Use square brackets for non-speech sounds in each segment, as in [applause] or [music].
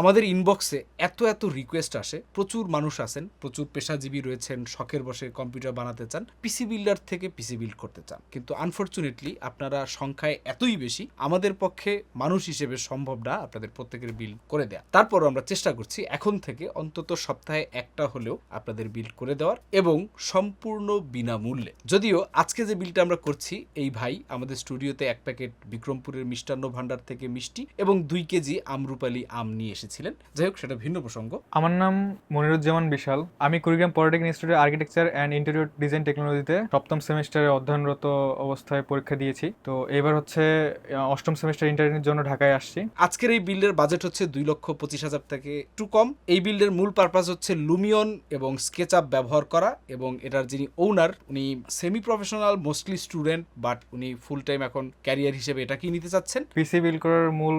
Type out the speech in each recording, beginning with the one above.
আমাদের ইনবক্সে এত এত রিকোয়েস্ট আসে, প্রচুর মানুষ আছেন, প্রচুর পেশাজীবী রয়েছেন, শখের বসে কম্পিউটার বানাতে চান পিসি বিল্ডার থেকে পিসি বিল্ড করতে চান। কিন্তু আনফর্চুনেটলি আপনারা সংখ্যায় এতই বেশি, আমাদের পক্ষে মানুষ হিসেবে সম্ভব না আপনাদের প্রত্যেকের বিল করে দেয়া। তারপরও আমরা চেষ্টা করছি এখন থেকে অন্তত সপ্তাহে একটা হলেও আপনাদের বিল করে দেওয়ার এবং সম্পূর্ণ বিনামূল্যে। যদিও আজকে যে বিলটা আমরা করছি, এই ভাই আমাদের স্টুডিওতে এক প্যাকেট বিক্রমপুরের মিষ্টান্ন ভান্ডার থেকে মিষ্টি এবং দুই কেজি আমরুপালি আম নিয়ে এসেছিলেন যাই হোক সেটা ভিন্ন প্রসঙ্গ। আমার নাম মনিরুজ্জামান বিশাল। আমি কুড়িগ্রাম পলিটেকনিক ইনস্টিটিউটে আর্কিটেকচার অ্যান্ড ইন্টেরিয়র ডিজাইন টেকনোলজিতে সপ্তম সেমিস্টারে অধ্যয়নরত অবস্থায় পরীক্ষা দিয়েছি। তো এবার হচ্ছে অষ্টম সেমিস্টার ইন্টারভিউর জন্য ঢাকায় আসছি। আজকের এই বিল্ডের বাজেট হচ্ছে দুই লক্ষ পঁচিশ হাজার থেকে একটু কম। এই বিল্ডের মূল পারপাস হচ্ছে লুমিয়ন এবং স্কেচ আপ ব্যবহার করা এবং এটার যিনি ওনার উনি semi professional mostly student but উনি ফুল টাইম এখন ক্যারিয়ার হিসেবে এটাকেই নিতে চাচ্ছেন? পিসি বিল করার মূল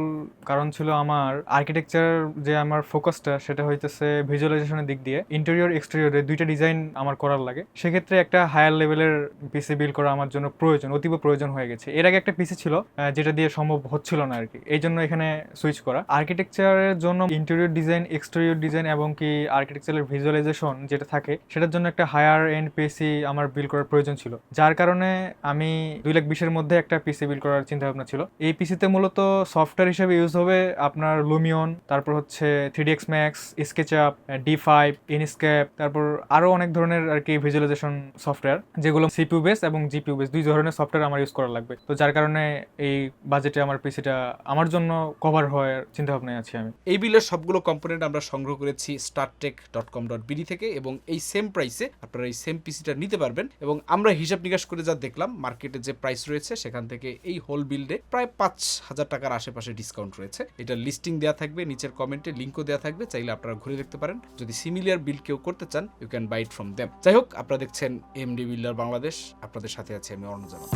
কারণ ছিল আমার আর্কিটেকচার যে আমার ফোকাসটা সেটা হইতেছে ভিজুয়ালাইজেশনের দিক দিয়ে। ইন্টেরিয়র এক্সটেরিয়রে দুইটা ডিজাইন আমার করার লাগে। সেক্ষেত্রে একটা হায়ার লেভেলের পিসি বিল করা আমার জন্য প্রয়োজন, অতীব প্রয়োজন হয়ে গেছে। এর আগে একটা পিসি ছিল যেটা দিয়ে সম্ভব হচ্ছিল না আর কি এই জন্য এখানে সুইচ করা। আর্কিটেকচারের জন্য ইন্টেরিয়র ডিজাইন এক্সটেরিয়র ডিজাইন এবং কি আর্কিটেকচারের ভিজুয়ালাইজেশন যেটা থাকে, সেটার জন্য একটা হায়ার এন্ড পিসি আমার বিল করার প্রয়োজন ছিল। যার কারণে আমি দুই লাখ বিশের মধ্যে একটা পিসি বিল করার চিন্তা ভাবনা ছিল। এই পিসিতে মূলত সফটওয়্যার হিসেবে ইউজ হবে আপনার লুমিয়ন তারপর হচ্ছে three X Max SketchUp D five Enscape তারপর আরও অনেক ধরনের আর কি ভিজুয়ালাইজেশন সফটওয়্যার যেগুলো সিপিউ বেস এবং জিপিউ বেস দুই ধরনের সফটওয়্যার আমার ইউজ করা লাগবে। তো যার কারণে এই বাজেটে আমার পিসিটা আমার জন্য কভার হওয়ার চিন্তা ভাবনায় আছি আমি। এই বিলের সবগুলো কম্পোনেন্ট আমরা সংগ্রহ করেছি Startech dot com dot BD থেকে এবং এই সেম প্রাইসে আপনারা এই সেম পিসিটা নিতে পারবেন এবং আমরা হিসাব নিকাশ করে যা দেখলাম মার্কেটে যে প্রাইস রয়েছে, সেখান থেকে এই হোল বিল্ডে প্রায় পাঁচ হাজার টাকার আশেপাশে ডিসকাউন্ট রয়েছে। এটা লিস্টিং দেওয়া থাকবে, নিচের কমেন্টে লিঙ্কও দেওয়া থাকবে, চাইলে আপনারা ঘুরে দেখতে পারেন। যদি সিমিলিয়ার বিল কেউ করতে চান you can buy it from them যাই হোক, আপনারা দেখছেন এমডি বিল্ডার বাংলাদেশ আপনাদের সাথে আছে আমি অর্ণ জামান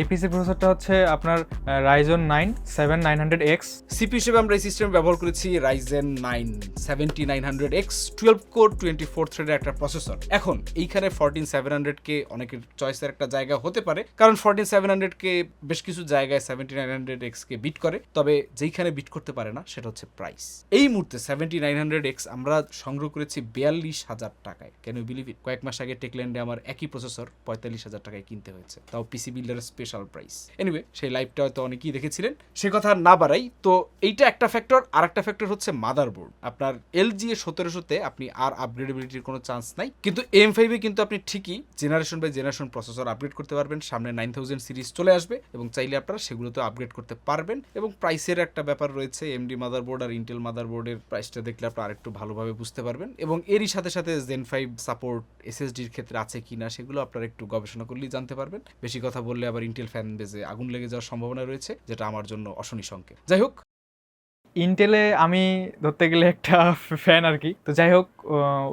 এই প্রসেসরটা হচ্ছে আপনার Ryzen nine seven nine hundred X CPU হিসেবে আমরা এই সিস্টেম ব্যবহার করেছি Ryzen nine seventy nine hundred X twelve core twenty four থ্রেডের একটা প্রসেসর এখন, এইখানে ফোরটিন সেভেন হান্ড্রেড কে অনেকের চয়েসের একটা জায়গা হতে পারে, কারণ ফোরটিন সেভেন হান্ড্রেড কে বেশ কিছু জায়গায় সেভেন্টি নাইন হান্ড্রেড এক্স কে বিট করে, তবে যেইখানে বিট করতে পারে না, সেটা হচ্ছে প্রাইস এই মুহূর্তে সেভেন্টি নাইন হান্ড্রেড এক্স আমরা সংগ্রহ করেছি বিয়াল্লিশ হাজার টাকায়। কেন বিলিভ ইট কয়েক মাস আগে টেকল্যান্ডে আমার একই প্রসেসর পঁয়তাল্লিশ হাজার টাকায় কিনতে হয়েছে। তাও পিসি বিল্ডারের স্পেশাল প্রাইস এনিওয়ে সেই লাইভটা হয়তো অনেকেই দেখেছিলেন। সে কথা না বাড়াই তো এইটা একটা ফ্যাক্টর আর একটা ফ্যাক্টর হচ্ছে মাদারবোর্ড আপনার এলজি এ সতেরোশোতে আপনি আর আপগ্রেডেবিলিটির কোনো চান্স নাই। কিন্তু এম ফাইভে কিন্তু আপনি ঠিকই generation by generation processor upgrade করতে পারবেন। সামনে নাইন থাউজেন্ড সিরিজ চলে আসবে এবং চাইলে আপনারা সেগুলোতে আপগ্রেড করতে পারবেন। এবং প্রাইসের একটা ব্যাপার রয়েছে এমডি মাদারবোর্ড আর ইন্টেল মাদারবোর্ডের প্রাইসটা দেখলে আপনারা আরেকটু ভালোভাবে বুঝতে পারবেন। এবং এরই সাথে সাথে জেন ফাইভ সাপোর্ট এসএসডির ক্ষেত্রে আছে কিনা সেগুলো আপনারা একটু গবেষণা করলেই জানতে পারবেন। বেশি কথা বললে আবার ইন্টেল ফ্যান বেজে আগুন লেগে যাওয়ার সম্ভাবনা রয়েছে, যেটা আমার জন্য অশনি সংকেত। যাই হোক ইন্টেলে আমি ধরতে গেলে একটা ফ্যান আর কি। তো যাই হোক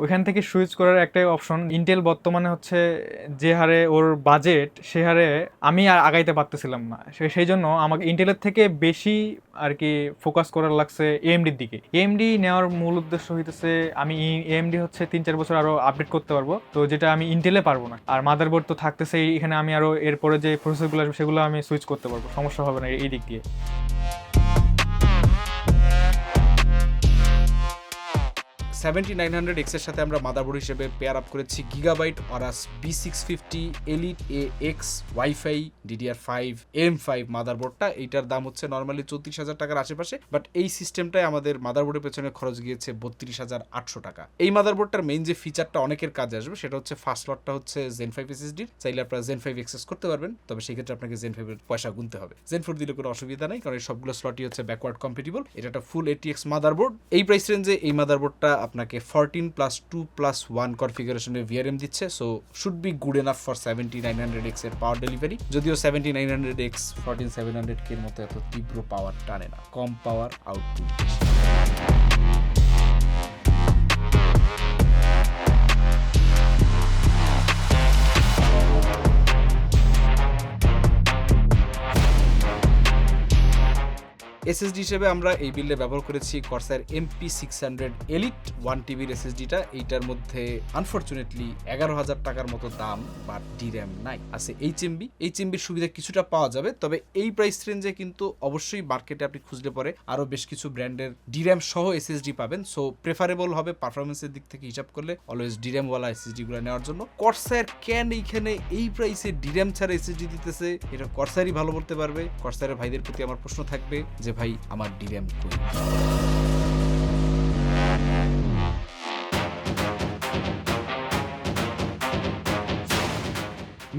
ওইখান থেকে সুইচ করার একটাই অপশন ইন্টেল বর্তমানে হচ্ছে যে হারে ওর বাজেট সে হারে আমি আর আগাইতে পারতেছিলাম না। সেই জন্য আমাকে ইন্টেলের থেকে বেশি আর কি ফোকাস করার লাগছে এএমডির দিকে। এএমডি নেওয়ার মূল উদ্দেশ্য হইতেছে আমি এএমডি হচ্ছে তিন চার বছর আরও আপডেট করতে পারব। তো যেটা আমি ইন্টেলে পারব না। আর মাদারবোর্ড তো থাকতেছে, এখানে আমি আরও এরপরে যে প্রসেসরগুলো আসবে, সেগুলো আমি সুইচ করতে পারব। সমস্যা হবে না এই দিক দিয়ে। সেভেন্টি নাইন হান্ড্রেড এক্সের সাথে আমরা মাদারবোর্ড হিসেবে পেয়ার আপ করেছি Gigabyte Aorus B six fifty elite A X wifi DDR five M five মাদারবোর্ডটা। এইটার দাম হচ্ছে নর্মালি চৌত্রিশ হাজার টাকার আশেপাশে বাট এই সিস্টেমটায় আমাদের মাদারবোর্ডের পেছনে খরচ গিয়েছে বত্রিশ হাজার আটশো টাকা। এই মাদারবোর্ডটার মেইন যে ফিচারটা অনেকের কাজে আসবে, সেটা হচ্ছে ফার্স্ট লটটা হচ্ছে জেন ফাইভ এসএসডির চাইলে আপনারা জেন ফাইভ এক্সেস করতে পারবেন, তবে সেক্ষেত্রে আপনাকে জেন ফাইভের পয়সা গুনতে হবে। জেন ফোর দিলে কোনো অসুবিধা নেই, কারণ এই সবগুলো স্লটই হচ্ছে ব্যাকওয়ার্ড কম্পিটিবল এটা একটা ফুল এটিএক্স মাদারবোর্ড। এই প্রাইস রেঞ্জে এই মাদারবোর্ডটা আপনাকে fourteen plus two plus one কনফিগারেশনের VRM দিচ্ছে so should be good enough for seventy nine hundred এক্সের পাওয়ার ডেলিভারি যদিও seventy nine hundred X fourteen seven hundred K মতো এত তীব্র পাওয়ার টানে না। কম পাওয়ার আউটপুট এসএসডি হিসেবে আমরা এই বিল্ডে ব্যবহার করেছি Corsair MP six hundred elite one টিভির এসএসডিটা এইটার মধ্যে আনফর্চুনেটলি এগারো হাজার টাকার মতো দাম বা ডির্যাম নাই। আছে এইচ এমবি এইচ এমবির সুবিধা কিছুটা পাওয়া যাবে, তবে এই প্রাইস রেঞ্জে কিন্তু অবশ্যই মার্কেটে আপনি খুঁজলে পরে আরও বেশ কিছু ব্র্যান্ডের ডির্যাম সহ এসএসডি পাবেন। সো প্রেফারেবল হবে পারফরমেন্সের দিক থেকে হিসাব করলে অলওয়েজ এসএসডি গুলো নেওয়ার জন্য। কর্সার ক্যান এইখানে এই প্রাইসে ডির্যাম ছাড়া এসএসডি দিতেছে। এটা কর্সারই ভালো বলতে পারবে। কর্সারের ভাইদের প্রতি আমার প্রশ্ন থাকবে যে ভাই আমার ডিএম কই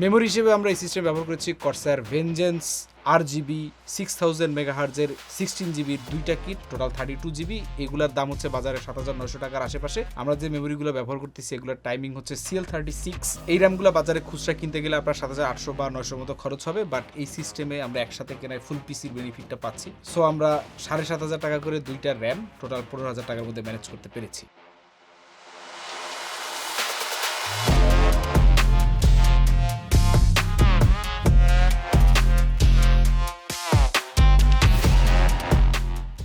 মেমোরি হিসেবে আমরা এই সিস্টেম ব্যবহার করেছি Corsair Vengeance R GB six thousand মেগাহার্জের sixteen জিবির দুইটা kit total thirty two GB এগুলোর দাম হচ্ছে বাজারে সাত হাজার নশো টাকার আশেপাশে। আমরা যে মেমোরিগুলো ব্যবহার করতেছি, এগুলোর টাইমিং হচ্ছে সিএল থার্টি সিক্স এই র্যামগুলো বাজারে খুচরা কিনতে গেলে আপনার সাত হাজার আটশো বা নয়শোর মতো খরচ হবে বাট এই সিস্টেমে আমরা একসাথে কেনায় ফুল পিসির বেনিফিটটা পাচ্ছি। সো আমরা সাড়ে সাত হাজার টাকা করে দুইটা র্যাম টোটাল পনেরো হাজার টাকার মধ্যে ম্যানেজ করতে পেরেছি।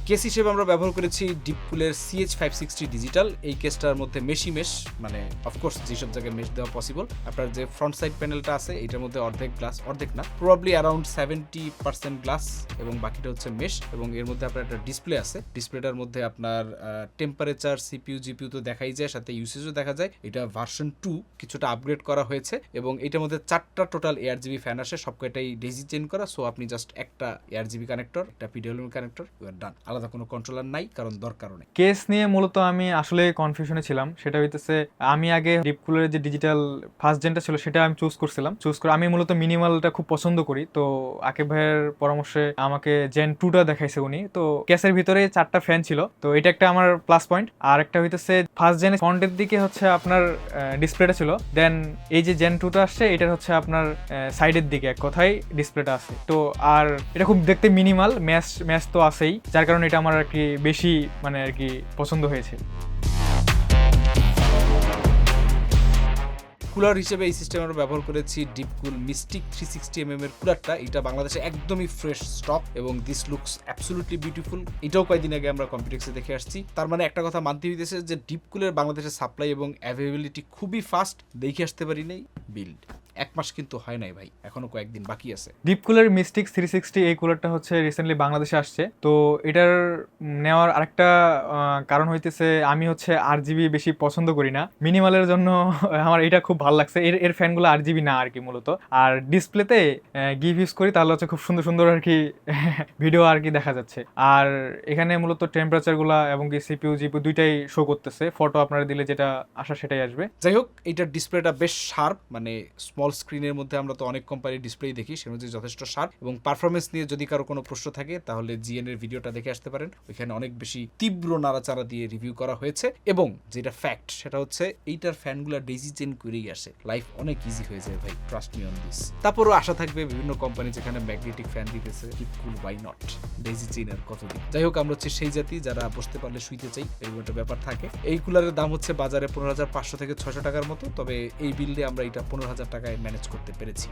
কেস হিসেবে আমরা ব্যবহার করেছি ডিপকুলের সিএইচ ফাইভ সিক্সটি ডিজিটাল এই কেসটার মধ্যে মেশি মেশ মানে অফকোর্স যেসব জায়গায় মেশ দেওয়া পসিবল আপনার যে ফ্রন্ট সাইড প্যানেলটা আছে, এটার মধ্যে অর্ধেক গ্লাস অর্ধেক না probably around seventy percent glass এবং বাকিটা হচ্ছে মেশ এবং এর মধ্যে আপনার একটা ডিসপ্লে আছে। ডিসপ্লেটার মধ্যে আপনার টেম্পারেচার সিপিউ জিপিউ তো দেখাই যায়, সাথে ইউসেজও দেখা যায়। এটা ভার্সন টু কিছুটা আপগ্রেড করা হয়েছে এবং এটার মধ্যে চারটা টোটাল এয়ার জিবি ফ্যান আসে, সবকটাই ডেজি চেন করা। সো আপনি জাস্ট একটা এয়ার জিবি কানেক্টর একটা পিডিএলএম কানেক্টর ডান আলাদা কোনো কন্ট্রোলার নাই, কারণ দরকারও নেই। কেস নিয়ে মূলত আমি আসলে কনফিউশনে ছিলাম। সেটা হইতেছে, আমি আগে ডিপকুলের যে ডিজিটাল ফার্স্ট জেনটা ছিল, সেটা আমি চুজ করছিলাম। চুজ করে আমি মূলত মিনিমালটা খুব পছন্দ করি। তো আকিব ভাইয়ের পরামর্শে আমাকে জেন টুটা দেখাইছে উনি। তো কেসের ভিতরে চারটা ফ্যান ছিল। তো এটা একটা আমার প্লাস পয়েন্ট আর একটা হইতেছে ফার্স্ট জেন ফ্রন্টের দিকে হচ্ছে আপনার ডিসপ্লেটা ছিল। দেন এই যে জেন টুটা আসছে এটা হচ্ছে আপনার সাইডের দিকে এক কথায় ডিসপ্লেটা আছে। তো আর এটা খুব দেখতে মিনিমাল ম্যাচ ম্যাচ তো আছেই, যার কারণে এটা আমার আর কি বেশি মানে আর কি পছন্দ হয়েছে। কুলার হিসেবে এই সিস্টেম আমরা ব্যবহার করেছি Deepcool Mystique three sixty M এর কুলারটা। এটা বাংলাদেশে একদমই ফ্রেশ স্টক এবং দিস লুকস অ্যাবসলুটলি বিউটিফুল এটাও কয়েকদিন আগে আমরা কম্পিউটেক্সে দেখে আসছি। তার মানে একটা কথা মানতে হইতেছে যে ডিপকুলের বাংলাদেশের সাপ্লাই এবং অ্যাভেলেবিলিটি খুবই ফাস্ট দেখে আসতে পারি নাই বিল্ড এক মাস কিন্তু হয় নাই ভাই এখনও কয়েকদিন বাকি আছে। Deep cooler Mystique three sixty এই কুলারটা হচ্ছে রিসেন্টলি বাংলাদেশে আসছে। তো এটার নেওয়ার আরেকটা কারণ হইতেছে আমি হচ্ছে আর জিবি বেশি পছন্দ করি না। মিনিমালের জন্য [laughs] আমার এটা খুব ভালো লাগছে। এর এর ফ্যানগুলো আর জিবি না আর কি মূলত। আর ডিসপ্লেতে গিভ ইউজ করি তাহলে হচ্ছে খুব সুন্দর সুন্দর আর কি ভিডিও [laughs] আর কি দেখা যাচ্ছে। আর এখানে মূলত টেম্পারেচারগুলো এবং কি সিপিউ জিপিউ দুইটাই শো করতেছে। ফটো আপনারা দিলে যেটা আসা সেটাই আসবে। যাই হোক এইটার ডিসপ্লেটা বেশ শার্প মানে স্মল স্ক্রিনের মধ্যে আমরা তো অনেক কোম্পানির ডিসপ্লেই দেখি সের মধ্যে যথেষ্ট শার্প এবং পারফরমেন্স নিয়ে যদি কারও কোনো প্রশ্ন থাকে, তাহলে জিএন এর ভিডিওটা দেখে আসতে পারেন। ওইখানে অনেক বেশি তীব্র নাড়াচাড়া দিয়ে রিভিউ করা হয়েছে এবং যেটা ফ্যাক্ট সেটা হচ্ছে এইটার ফ্যানগুলো ডেজি চেন করেই আসে। লাইফ অনেক ইজি হয়ে যায় ভাই ট্রাস্ট মি অন দিস তারপরও আশা থাকবে বিভিন্ন কোম্পানি যেখানে ম্যাগনেটিক ফ্যান দিতেছে cool why not daisy chain চেনের কতদিন যাই হোক, আমরা হচ্ছে সেই জাতি, যারা বসতে পারলে শুইতে চাই, এরকম একটা ব্যাপার থাকে। এই কুলারের দাম হচ্ছে বাজারে পনেরো হাজার পাঁচশো থেকে ছশো টাকার মতো, তবে এই বিল্ডে আমরা এটা পনেরো হাজার টাকায় ম্যানেজ করতে পেরেছি।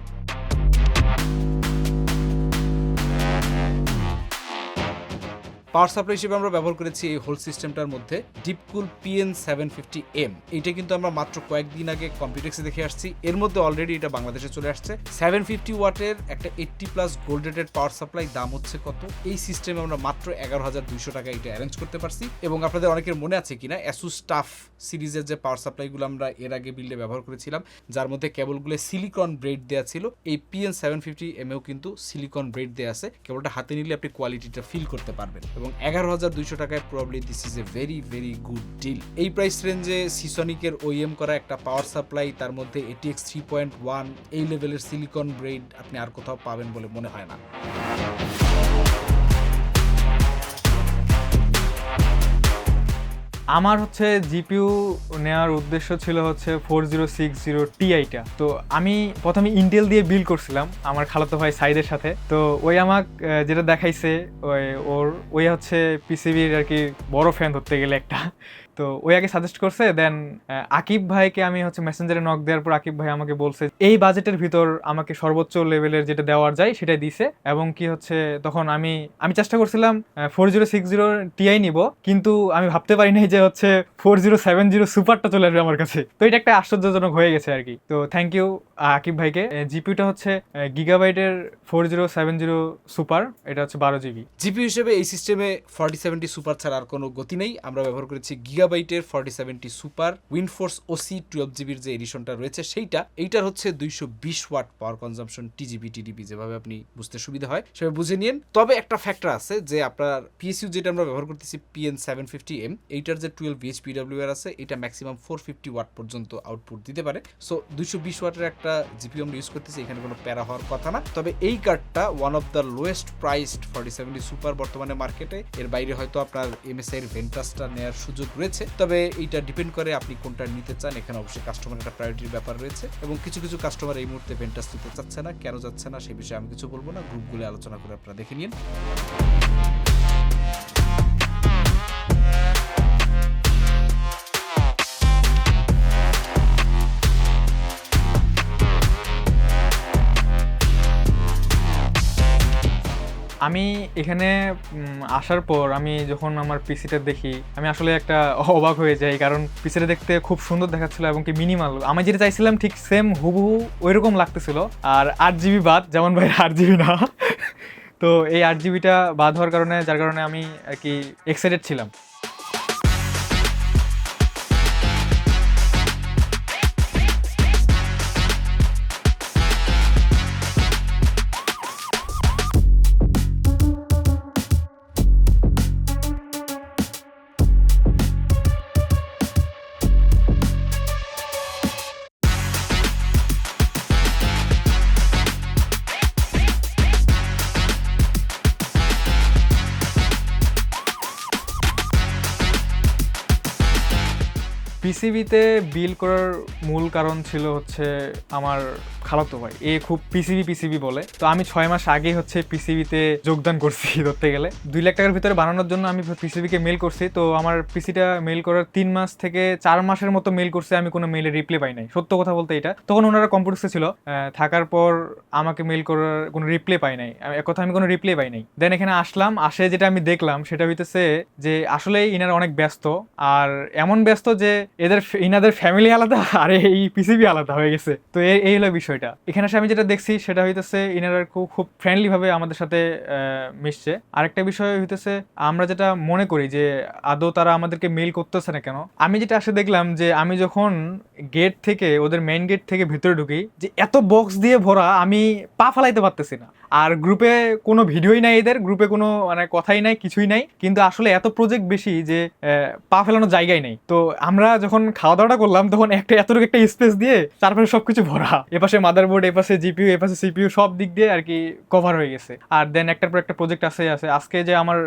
পাওয়ার সাপ্লাই হিসেবে আমরা ব্যবহার করেছি এই হোল সিস্টেমটার মধ্যে Deepcool PN seven fifty M এইটা কিন্তু আমরা মাত্র কয়েকদিন আগে কম্পিউটেক্সে দেখে আসছি। এর মধ্যে অলরেডি এটা বাংলাদেশে চলে আসছে। সেভেন ফিফটি ওয়াটের একটা eighty plus gold rated power supply দাম হচ্ছে কত? এই সিস্টেমে আমরা মাত্র এগারো হাজার দুইশো টাকা এটা অ্যারেঞ্জ করতে পারছি। এবং আপনাদের অনেকের মনে আছে কিনা অ্যাসুস স্টাফ সিরিজের যে পাওয়ার সাপ্লাইগুলো আমরা এর আগে বিল্ডে ব্যবহার করেছিলাম, যার মধ্যে কেবলগুলো সিলিকন ব্রেড দেওয়া ছিল। এই পিএন সেভেন ফিফটি এমএও কিন্তু সিলিকন ব্রেড দেওয়া আছে। কেবলটা হাতে নিলে আপনি কোয়ালিটিটা ফিল করতে পারবেন। এবং এগারো হাজার দুইশো টাকায় probably this is a very very good deal এই প্রাইস রেঞ্জে সিসনিকের ওইএম করা একটা পাওয়ার সাপ্লাই তার মধ্যে এটিএক্স থ্রি পয়েন্ট ওয়ান এই লেভেলের সিলিকন ব্রেড আপনি আর কোথাও পাবেন বলে মনে হয় না। আমার হচ্ছে জিপিউ নেওয়ার উদ্দেশ্য ছিল হচ্ছে ফোর জিরো সিক্স জিরো টিআইটা তো আমি প্রথমে ইন্টেল দিয়ে বিল করছিলাম আমার খালাতো ভাই সাইদের সাথে। তো ওই আমাক যেটা দেখাইছে, ওই ওর, ওই হচ্ছে পিসিবির আর কি বড় ফ্যান ধরতে গেলে একটা। তো ওই আগে সাজেস্ট করছে দেন আকিব ভাইকে আমি হচ্ছে মেসেঞ্জারে নক দেওয়ার পর আকিব ভাই আমাকে বলছে, এই বাজেটের ভিতর আমাকে সর্বোচ্চ লেভেলের যেটা দেওয়ার যায়, সেটাই দিছে। এবং কি হচ্ছে, তখন আমি আমি চেষ্টা করছিলাম four zero six zero Ti নিব, কিন্তু আমি ভাবতে পারি নাই যে হচ্ছে ফোর জিরো সেভেন জিরো সুপারটা চলে আসবে আমার কাছে। তো এটা একটা আশ্চর্যজনক হয়ে গেছে আর কি। তো থ্যাংক ইউ আকিব ভাইকে। জিপিউটা হচ্ছে গিগাবাইটের four zero seven zero super এটা হচ্ছে বারো জিবি জিপি হিসেবে এই সিস্টেমে ফর্টি সেভেন্টি সুপার ছাড়া আর কোনো গতি নেই। আমরা ব্যবহার করেছি গিগাবাইটের forty seventy super Windforce OC twelve জিবির যে এডিশনটা রয়েছে, সেইটা, এইটার হচ্ছে দুইশো বিশ watt power consumption TGP TDP যেভাবে আপনি বুঝতে সুবিধা হয়, সেভাবে বুঝে নিন তবে একটা ফ্যাক্টর আছে যে আপনার পিএসইউ যেটা আমরা ব্যবহার করতেছি পিএন সেভেন ফিফটি এম এইটার যে টুয়েলভ বিএইচপি ডাব্লিউ আছে, এটা ম্যাক্সিমাম ফোর ফিফটি ওয়াট পর্যন্ত আউটপুট দিতে পারে। সো দুইশো বিশ ওয়াটের একটা জিপি আমরা ইউজ করতেছি, এখানে কোনো প্যারা হওয়ার কথা না। তবে এই কার্ডটা one of the lowest priced forty seventy super বর্তমানে মার্কেটে এর বাইরে হয়তো আপনার এমএসআই এর ভেন্টাসটা নেওয়ার সুযোগ রয়েছে। তবে এইটা ডিপেন্ড করে আপনি কোনটা নিতে চান। এখানে অবশ্যই কাস্টমার একটা প্রায়োরিটির ব্যাপার রয়েছে এবং কিছু কিছু কাস্টমার এই মুহূর্তে ভেন্টাস নিতে চাচ্ছে না, কেন যাচ্ছে না, সে বিষয়ে আমি কিছু বলব না। গ্রুপগুলো আলোচনা করে আপনারা দেখে নিন। আমি এখানে আসার পর আমি যখন আমার পিসিটা দেখি, আমি আসলে একটা অবাক হয়ে যাই। কারণ পিসিটা দেখতে খুব সুন্দর দেখাচ্ছিল এবং কি মিনিমাল আমি যেটা চাইছিলাম ঠিক সেম হুবহু ওইরকম লাগতেছিল। আর আট জিবি বাদ, যেমন ভাই, আট জিবি না। তো এই আট জিবিটা বাদ হওয়ার কারণে, যার কারণে আমি আর কি এক্সাইটেড ছিলাম। পিসিবিতে বিল করার মূল কারণ ছিল হচ্ছে আমার খালাতো ভাই। এ খুব পিসিবি পিসিবি বলে। তো আমি ছয় মাস আগে হচ্ছে পিসিবিতে যোগদান করছি [laughs] ধরতে গেলে। দুই লাখ টাকার ভিতরে বানানোর জন্য আমি পিসিবিকে মেল করছি। তো আমার পিসিটা মেল করার তিন মাস থেকে চার মাসের মতো মেল করছে। আমি কোনো মেলে রিপ্লাই পাই নাই। সত্য কথা বলতে এটা। তখন ওনারা কম্পিউটার্সে ছিল। থাকার পর আমাকে মেল করার কোনো রিপ্লাই পাই নাই। এক কথা আমি কোনো রিপ্লাই পাই নাই। দেন এখানে আসলাম। আসে যেটা আমি দেখলাম, সেটা হইতেছে যে আসলে ইনারা অনেক ব্যস্ত। আর এমন ব্যস্ত যে এদের ইনাদের ফ্যামিলি আলাদা, [laughs] আর এই পিসিবি আলাদা হয়ে গেছে। তো এই হলো বিষয়টা। এখানে আসে আমি যেটা দেখছি সেটা হইতেছে ইনারার খুব খুব ফ্রেন্ডলি ভাবে আমাদের সাথে মিশছে। আরেকটা বিষয় হইতেছে আমরা যেটা মনে করি যে আদৌ তারা আমাদেরকে মেল করতেছে না কেন, আমি যেটা আসে দেখলাম যে আমি যখন গেট থেকে, ওদের মেইন গেট থেকে ভিতরে ঢুকি, যে এত বক্স দিয়ে ভরা আমি পা ফালাইতে পারতেছি না। আর গ্রুপে কোনো ভিডিওই নাই এদের, গ্রুপে কোনো মানে কথাই নাই, কিছুই নাই। কিন্তু আসলে এত প্রজেক্ট বেশি যে পা ফেলানোর জায়গাই নেই। তো আমরা যখন খাওয়া দাওয়াটা করলাম, তখন একটা, এতটুকু একটা স্পেস দিয়ে চারপাশে সবকিছু ভরা। এপাশে মাদারবোর্ড এপাশে জিপিইউ এপাশে সিপিইউ সব দিক দিয়ে আর কি কভার হয়ে গেছে। আর দেন একটার পর একটা প্রজেক্ট আছে আছে। আজকে যে আমার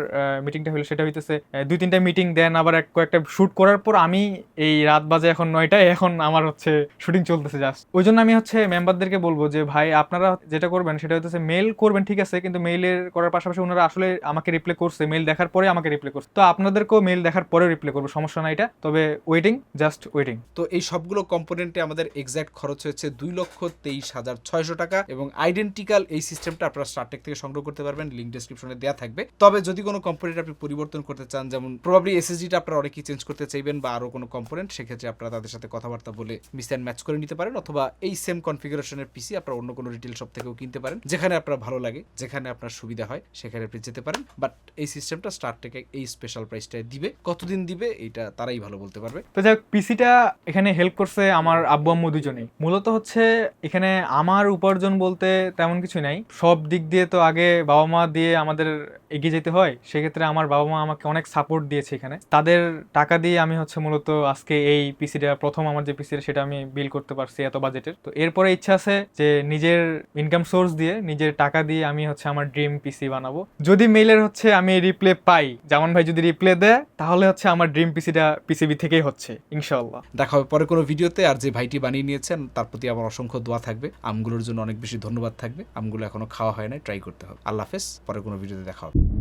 মিটিংটা হলো সেটা হইতেছে দুই তিনটা মিটিং দেন আবার এক, কয়েকটা শুট করার পর আমি এই রাত বাজে এখন নয়টায় এখন আমার হচ্ছে শুটিং চলতেছে জাস্ট ওই জন্য আমি হচ্ছে মেম্বারদেরকে বলব যে, ভাই, আপনারা যেটা করবেন, সেটা হচ্ছে মেল করবেন, ঠিক আছে, কিন্তু মেইলের করার পাশাপাশি ওনারা আসলে আমাকে রিপ্লে করছে মেইল দেখার পরে আমাকে রিপ্লে করছে। তো আপনাদেরকেও মেইল দেখার পরে রিপ্লে করব, সমস্যা নাই এটা। তবে ওয়েটিং জাস্ট ওয়েটিং তো এই সবগুলো কম্পোনেন্টে আমাদের এক্সাক্ট খরচ হয়েছে দুই লক্ষ তেইশ হাজার ছয়শো টাকা এবং আইডেন্টিক্যাল এই সিস্টেমটা আপনারা স্টারটেক থেকে সংগ্রহ করতে পারবেন লিঙ্ক ডেসক্রিপশনে দেওয়া থাকবে। তবে যদি কোনো কম্পোনেন্ট আপনি পরিবর্তন করতে চান, যেমন প্রবাবলি এসএসডিটা আপনারা অনেকেই চেঞ্জ করতে চাইবেন বা আরও কোনো কম্পোনেন্ট সেক্ষেত্রে আপনারা তাদের সাথে কথাবার্তা বলে মিস অ্যান্ড ম্যাচ করে নিতে পারেন, অথবা এই সেম কনফিগারেশনের পিসি আপনারা অন্য কোনো রিটেল শপ থেকেও কিনতে পারেন, যেখানে আপনার ভালো লাগে, যেখানে আপনার সুবিধা হয়, সেখানে আপনি যেতে পারেন। বাট এই সিস্টেমটা স্টারটেকে এই স্পেশাল প্রাইসটা দিবে। কতদিন দিবে, এটা তারাই ভালো বলতে পারবে। তো যাই পিসিটা এখানে হেল্প করছে আমার আব্বু আম্মু দুজনেই। মূলত হচ্ছে এখানে আমার উপার্জন বলতে তেমন কিছু নাই। সব দিক দিয়ে তো আগে বাবা মা দিয়ে আমাদের এগিয়ে যেতে হয়, সেক্ষেত্রে আমার বাবা মা আমাকে অনেক সাপোর্ট দিয়েছে এখানে। তাদের টাকা দিয়ে আমি হচ্ছে মূলত আজকে এই পিসিটা প্রথম আমার যে পিসিটা সেটা আমি বিল করতে পারছি এত বাজেটের তো এরপরে ইচ্ছা আছে যে নিজের ইনকাম সোর্স দিয়ে নিজের টাকা দিয়ে আমি হচ্ছে আমার ড্রিম পিসি বানাবো। যদি মেলের হচ্ছে আমি রিপ্লে পাই, জামান ভাই যদি রিপ্লে দেয়, তাহলে হচ্ছে আমার ড্রিম পিসিটা পিসিবি থেকেই হচ্ছে ইনশাল্লাহ দেখা হবে পরে কোনো ভিডিওতে, আর যে ভাইটি বানিয়ে নিয়েছেন, তার প্রতি আমার অসংখ্য দোয়া থাকবে। আমগুলোর জন্য অনেক বেশি ধন্যবাদ থাকবে। আমগুলো এখনও খাওয়া হয় না ট্রাই করতে হবে। আল্লাহ হাফেজ, পরে কোনো ভিডিওতে দেখা হবে।